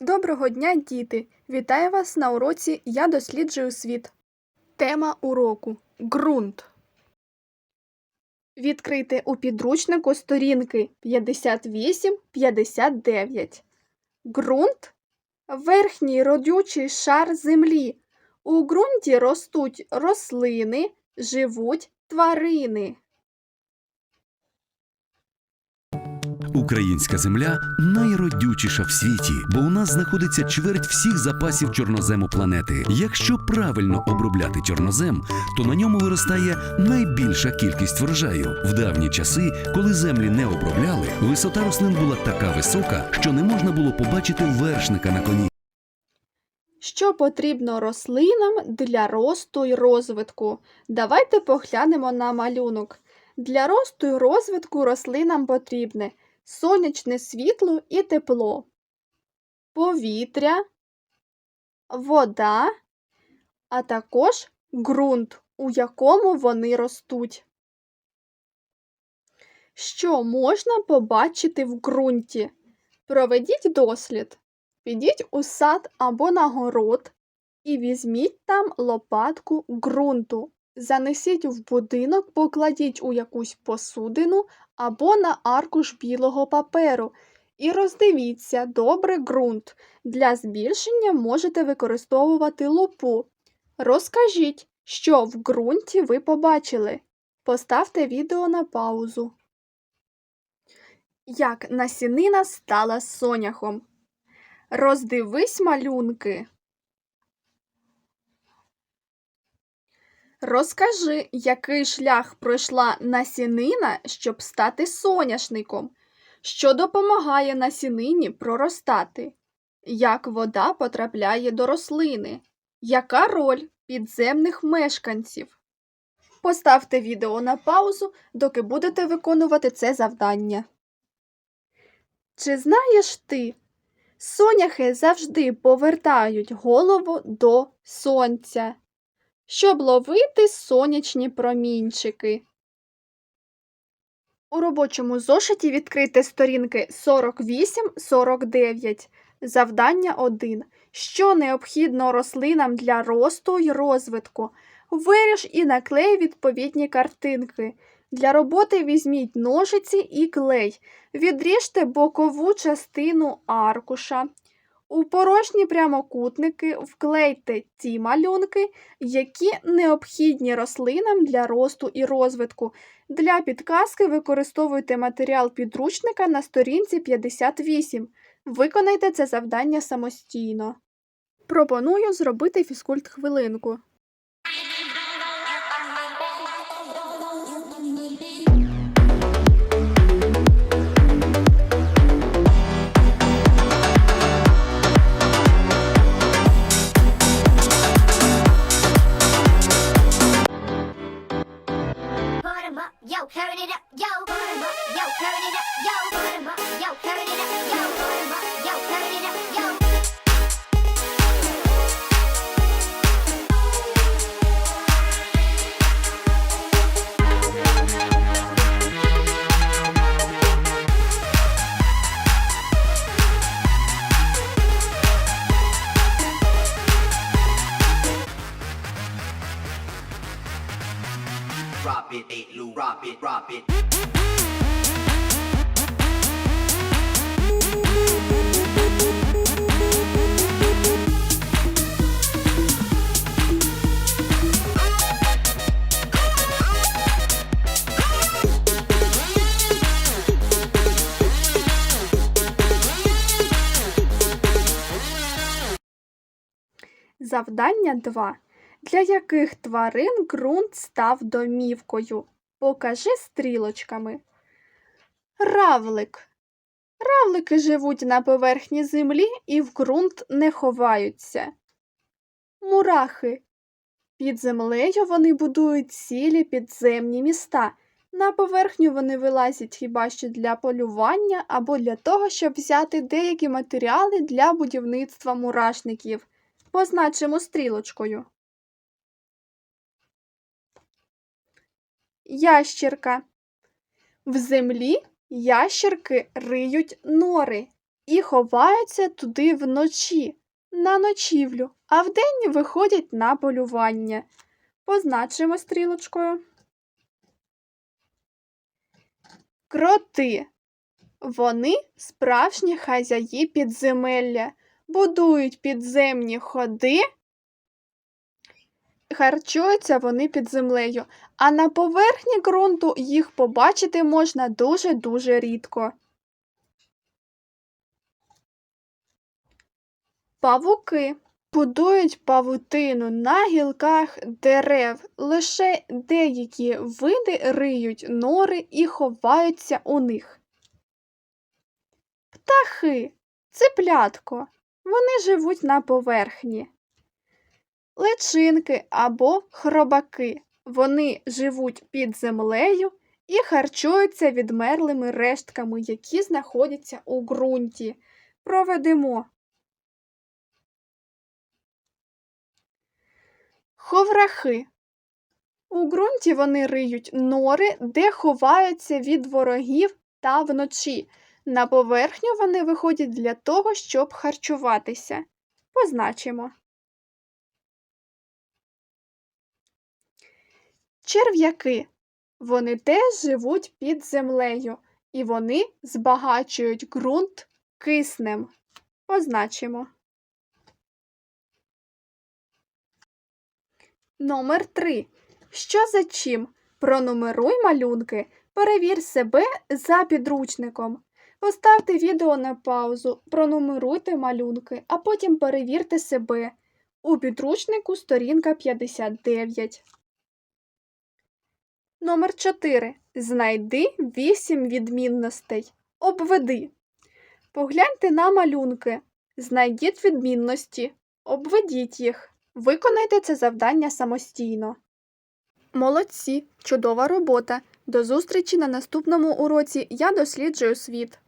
Доброго дня, діти! Вітаю вас на уроці Я досліджую світ. Тема уроку ґрунт. Відкрийте у підручнику сторінки 58-59. Ґрунт верхній родючий шар землі. У ґрунті ростуть рослини, живуть тварини. Українська земля найродючіша в світі, бо у нас знаходиться чверть всіх запасів чорнозему планети. Якщо правильно обробляти чорнозем, то на ньому виростає найбільша кількість врожаю. В давні часи, коли землі не обробляли, висота рослин була така висока, що не можна було побачити вершника на коні. Що потрібно рослинам для росту й розвитку? Давайте поглянемо на малюнок. Для росту й розвитку рослинам потрібне сонячне світло і тепло, повітря, вода, а також ґрунт, у якому вони ростуть. Що можна побачити в ґрунті? Проведіть дослід. Підіть у сад або на город і візьміть там лопатку ґрунту. Занесіть в будинок, покладіть у якусь посудину або на аркуш білого паперу і роздивіться добре ґрунт. Для збільшення можете використовувати лупу. Розкажіть, що в ґрунті ви побачили. Поставте відео на паузу. Як насінина стала соняхом. Роздивись малюнки. Розкажи, який шлях пройшла насінина, щоб стати соняшником, що допомагає насінині проростати, як вода потрапляє до рослини, яка роль підземних мешканців. Поставте відео на паузу, доки будете виконувати це завдання. Чи знаєш ти, соняхи завжди повертають голову до сонця щоб ловити сонячні промінчики. У робочому зошиті відкрийте сторінки 48-49. Завдання 1. Що необхідно рослинам для росту й розвитку? Виріж і наклей відповідні картинки. Для роботи візьміть ножиці і клей. Відріжте бокову частину аркуша. У порожні прямокутники вклейте ті малюнки, які необхідні рослинам для росту і розвитку. Для підказки використовуйте матеріал підручника на сторінці 58. Виконайте це завдання самостійно. Пропоную зробити фізкульт хвилинку. Yo, turn it up, yo, put 'em up, yo, turn it up, yo, put 'em up, yo, turn it up, yo, put 'em up, yo, turn it up, yo. Drop it, eight Lou, drop it, drop it. Завдання 2. Для яких тварин ґрунт став домівкою? Покажи стрілочками. Равлик. Равлики живуть на поверхні землі і в ґрунт не ховаються. Мурахи. Під землею вони будують цілі підземні міста. На поверхню вони вилазять хіба що для полювання або для того, щоб взяти деякі матеріали для будівництва мурашників. Позначимо стрілочкою. Ящірка. В землі ящерки риють нори і ховаються туди вночі на ночівлю, а вдень виходять на полювання. Позначимо стрілочкою. Кроти. Вони справжні хазяї підземелля, будують підземні ходи, харчуються вони під землею, а на поверхні ґрунту їх побачити можна дуже-дуже рідко. Павуки будують павутину на гілках дерев. Лише деякі види риють нори і ховаються у них. Птахи, циплятко. Вони живуть на поверхні. Личинки або хробаки. Вони живуть під землею і харчуються відмерлими рештками, які знаходяться у ґрунті. Проведемо. Ховрахи. У ґрунті вони риють нори, де ховаються від ворогів та вночі. На поверхню вони виходять для того, щоб харчуватися. Позначимо. Черв'яки. Вони теж живуть під землею, і вони збагачують ґрунт киснем. Позначимо. Номер 3. Що за чим? Пронумеруй малюнки. Перевір себе за підручником. Поставте відео на паузу, пронумеруйте малюнки, а потім перевірте себе. У підручнику сторінка 59. Номер 4. Знайди 8 відмінностей. Обведи. Погляньте на малюнки. Знайдіть відмінності. Обведіть їх. Виконайте це завдання самостійно. Молодці! Чудова робота! До зустрічі на наступному уроці Я досліджую світ.